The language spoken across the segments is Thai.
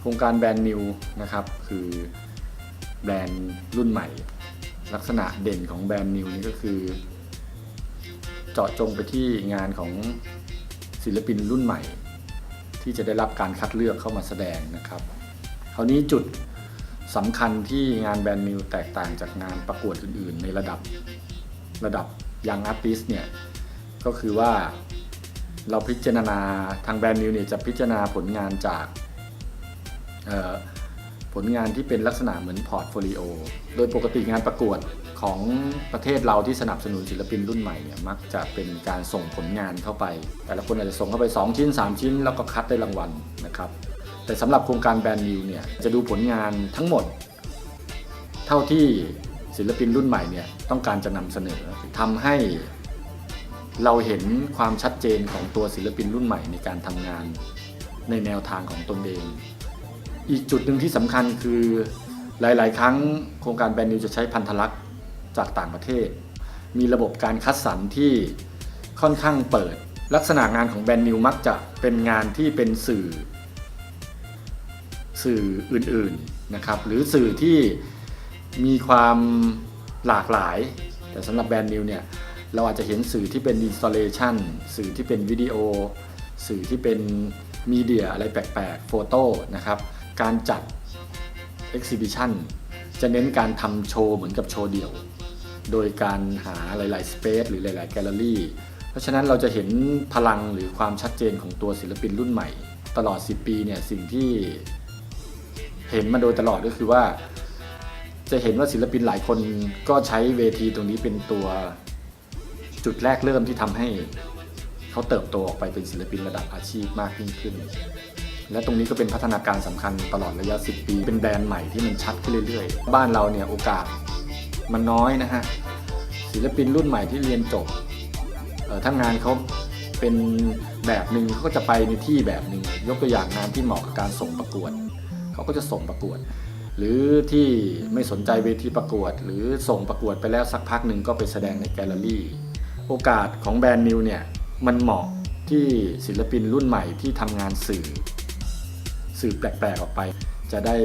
โครงการแบรนด์นิวนะครับคือแบรนด์รุ่นใหม่ ลักษณะเด่นของแบรนด์นิวนี่ก็คือ เจาะจงไปที่งานของศิลปินรุ่นใหม่ ที่จะได้รับการคัดเลือกเข้ามาแสดงนะครับคราวนี้จุดสำคัญที่งานแบรนด์นิวแตกต่างจากงานประกวดอื่น ๆ ในระดับระดับยังอาร์ติสเนี่ยก็คือว่าเราพิจารณาทางแบรนด์นิวเนี่ยจะพิจารณาผลงานจาก ผลงานที่เป็นลักษณะเหมือนพอร์ตโฟลิโอ โดยปกติงานประกวดของประเทศเราที่สนับสนุนศิลปินรุ่นใหม่เนี่ยมักจะเป็นการส่งผลงานเข้าไป แต่ละคนอาจจะส่งเข้าไป 2 ชิ้น 3 ชิ้น แล้วก็คัดได้รางวัลนะครับ แต่สำหรับโครงการแบรนด์นิวเนี่ยจะดูผลงานทั้งหมด เท่าที่ศิลปินรุ่นใหม่เนี่ยต้องการจะนำเสนอทำให้เราเห็นความชัดเจนของตัวศิลปินรุ่นใหม่ในการทำงานในแนวทางของตนเอง อีกจุดหนึ่งที่สำคัญคือหลาย ๆ ครั้งโครงการแบรนด์นิวจะใช้พันธลักษณ์จากต่างประเทศ มีระบบการคัดสรรที่ค่อนข้างเปิด ลักษณะงานของแบรนด์นิวมักจะเป็นงานที่เป็นสื่อ สื่ออื่น ๆ นะครับ หรือสื่อที่มีความหลากหลาย แต่สำหรับแบรนด์นิวเนี่ยเราอาจจะเห็นสื่อที่เป็นอินส l เลชันสื่อที่เป็นวิดีโอ สื่อที่เป็นมีเดียอะไรแปลกๆ โฟโต้นะครับ การจัด Exhibition จะเน้นการทำโชว์เหมือนกับโชว์เดี่ยว โดยการหาหลาย ๆ สเปซหรือหลาย ๆ แกลเลอรี่ เพราะฉะนั้นเราจะเห็นพลังหรือความชัดเจนของตัวศิลปินรุ่นใหม่ ตลอด 10 ปีเนี่ยสิ่งที่เห็นมาโดยตลอดก็คือว่า จะเห็นว่าศิลปินหลายคนก็ใช้เวทีตรงนี้เป็นตัวจุดแรกเริ่มที่ทำให้เขาเติบโตออกไปเป็นศิลปินระดับอาชีพมากยิ่งขึ้น และตรงนี้ก็เป็นพัฒนาการสำคัญตลอดระยะ 10 ปี เป็นแบรนด์ใหม่ที่มันชัดขึ้นเรื่อยๆ บ้านเราเนี่ยโอกาสมันน้อยนะฮะศิลปินรุ่นใหม่ที่เรียนจบเอ่อถ้างานเขาเป็นแบบหนึ่งเขาก็จะไปในที่แบบหนึ่งยกตัวอย่างงานที่เหมาะกับการส่งประกวดเขาก็จะส่งประกวด หรือที่ไม่สนใจเวทีประกวด หรือส่งประกวดไปแล้วสักพักหนึ่งก็ไปแสดงในแกลเลอรี่ โอกาสของแบรนด์นิวเนี่ยมันเหมาะที่ศิลปินรุ่นใหม่ที่ทำงานสื่อ สื่อแปลกๆออกไป จะได้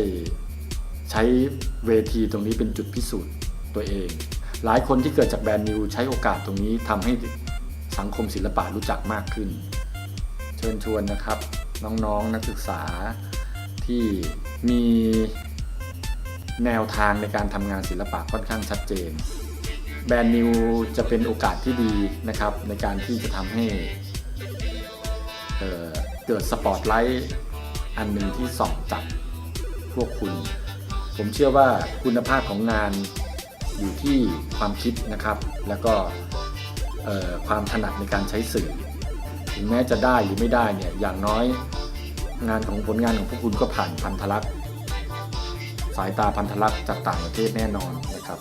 ใช้เวทีตรงนี้เป็นจุดพิสูจน์ตัวเอง หลายคนที่เกิดจากแบรนด์นิวใช้โอกาสตรงนี้ทำให้สังคมศิลปะรู้จักมากขึ้น เชิญชวนนะครับ น้องๆนนักศึกษาที่มีแนวทางในการทำงานศิลปะค่อนข้างชัดเจน แบรนด์นิวจะเป็นโอกาสที่ดีนะครับในการที่จะทำให้เเกิดสปอตไลท์ อันหนึ่งที่ส่องจับพวกคุณ ผมเชื่อว่าคุณภาพของงานอยู่ที่ความคิดนะครับ แล้วก็ความถนัดในการใช้สื่อ ถึงแม้จะได้หรือไม่ได้เนี่ยอย่างน้อยงานของผลงานของพวกคุณก็ผ่านพันธลักษณ์สายตาพันธลักษณ์จากต่างประเทศแน่นอนนะครับ